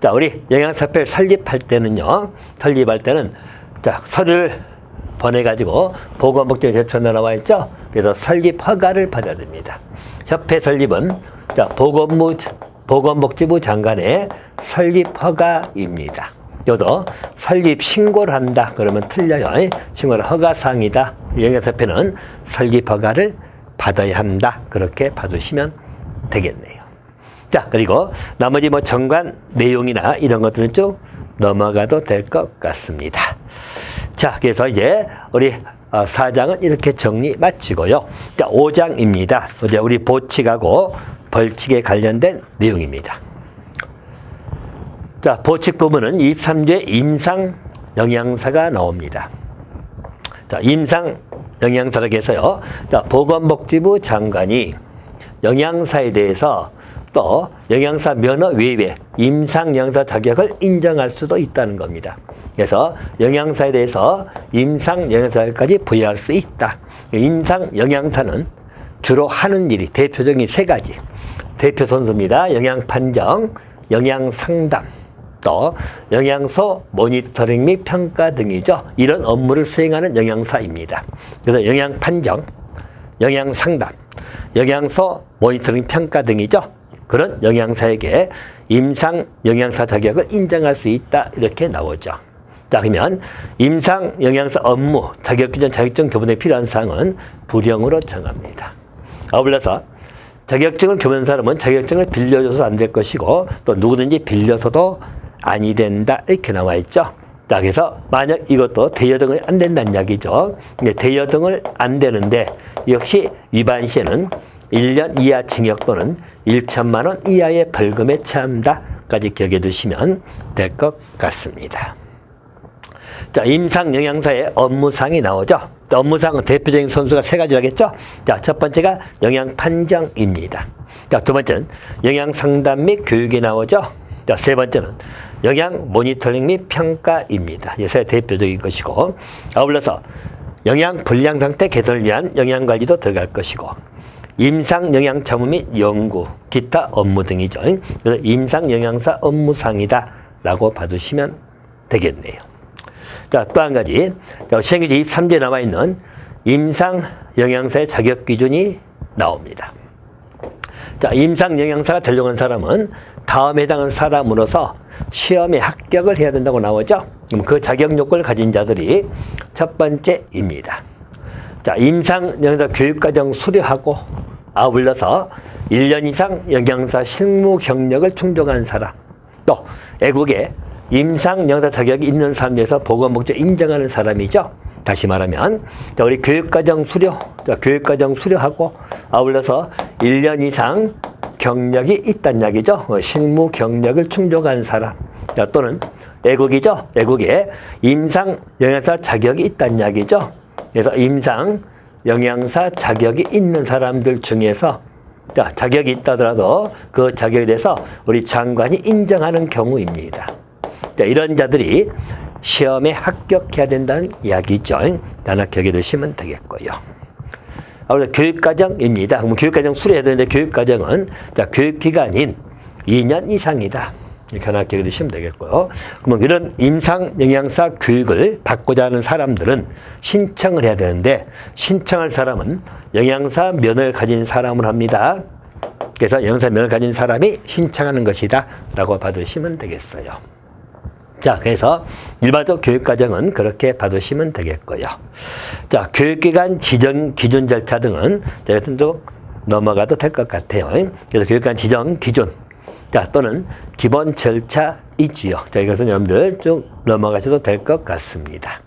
자, 우리 영양사표를 설립할 때는요, 설립할 때는, 자, 서류를 보내가지고 보건복지에 제출한다 나와 있죠? 그래서 설립 허가를 받아야 됩니다. 협회 설립은, 자, 보건부, 보건복지부 장관의 설립 허가입니다. 여도 설립 신고를 한다. 그러면 틀려요. 신고를 허가사항이다. 영양사표는 설립 허가를 받아야 한다. 그렇게 봐주시면 되겠네요. 자, 그리고 나머지 뭐 정관 내용이나 이런 것들은 쭉 넘어가도 될 것 같습니다. 자, 그래서 이제 우리 어, 사장은 이렇게 정리 마치고요. 자, 5장입니다. 이제 우리 보칙하고 벌칙에 관련된 내용입니다. 자, 보칙 부분은 23제 임상 영양사가 나옵니다. 자, 임상 영양사락에서요. 자, 보건복지부 장관이 영양사에 대해서 또 영양사 면허 외에 임상 영양사 자격을 인정할 수도 있다는 겁니다. 그래서 영양사에 대해서 임상 영양사까지 부여할 수 있다. 임상 영양사는 주로 하는 일이 대표적인 세 가지. 대표 선수입니다. 영양 판정, 영양 상담, 또 영양소 모니터링 및 평가 등이죠. 이런 업무를 수행하는 영양사입니다. 그래서 영양 판정, 영양 상담, 영양소 모니터링 평가 등이죠. 그런 영양사에게 임상 영양사 자격을 인정할 수 있다. 이렇게 나오죠. 자, 그러면 임상 영양사 업무 자격 기준 자격증 교본에 필요한 사항은 부령으로 정합니다. 아울러서 자격증을 교면 사람은 자격증을 빌려줘서 안 될 것이고 또 누구든지 빌려서도 아니 된다 이렇게 나와 있죠. 자, 그래서 만약 이것도 대여등을 안 된다는 이야기죠. 근데 대여등을 안 되는데 역시 위반 시에는 1년 이하 징역 또는 1천만 원 이하의 벌금에 처한다까지 기억해 두시면 될 것 같습니다. 자, 임상 영양사의 업무상이 나오죠. 업무상은 대표적인 선수가 세 가지라겠죠. 자, 첫 번째가 영양 판정입니다. 자, 두 번째는 영양 상담 및 교육이 나오죠. 자, 세 번째는 영양 모니터링 및 평가입니다. 이세 대표적인 것이고, 아울러서 영양 불량 상태 개선을 위한 영양 관리도 들어갈 것이고, 임상 영양 자무 및 연구, 기타 업무 등이죠. 그래서 임상 영양사 업무상이다 라고 봐주시면 되겠네요. 자, 또 한 가지. 시행규제 23조에 나와 있는 임상 영양사의 자격 기준이 나옵니다. 자, 임상 영양사가 되려고 하는 사람은 다음에 해당하는 사람으로서 시험에 합격을 해야 된다고 나오죠. 그럼 그 자격 요건을 가진 자들이 첫 번째입니다. 자, 임상 영양사 교육과정 수료하고 아울러서 1년 이상 영양사 실무 경력을 충족한 사람, 또 애국에 임상 영양사 자격이 있는 사람에서 보건복지 인정하는 사람이죠. 다시 말하면 자, 우리 교육과정 수료, 자, 교육과정 수료하고 아울러서 1년 이상 경력이 있다는 이야기죠. 어, 실무 경력을 충족한 사람 자, 또는 애국이죠. 애국에 임상 영양사 자격이 있다는 이야기죠. 그래서 임상 영양사 자격이 있는 사람들 중에서 자, 자격이 있다더라도 그 자격에 대해서 우리 장관이 인정하는 경우입니다. 자, 이런 자들이 시험에 합격해야 된다는 이야기죠. 하나 기억해 두시면 되겠고요. 아무래도 교육과정입니다. 그럼 교육과정 수료해야 되는데 교육과정은 자, 교육기간인 2년 이상이다. 기억해 두시면 되겠고요. 그러면 이런 임상 영양사 교육을 받고자 하는 사람들은 신청을 해야 되는데 신청할 사람은 영양사 면을 가진 사람을 합니다. 그래서 영양사 면을 가진 사람이 신청하는 것이다. 라고 봐두시면 되겠어요. 자, 그래서 일반적 교육과정은 그렇게 봐두시면 되겠고요. 자, 교육기관 지정 기준 절차 등은 저희는 또 넘어가도 될 것 같아요. 그래서 교육기관 지정 기준, 자, 또는 기본 절차이지요. 자, 이것은 여러분들 쭉 넘어가셔도 될 것 같습니다.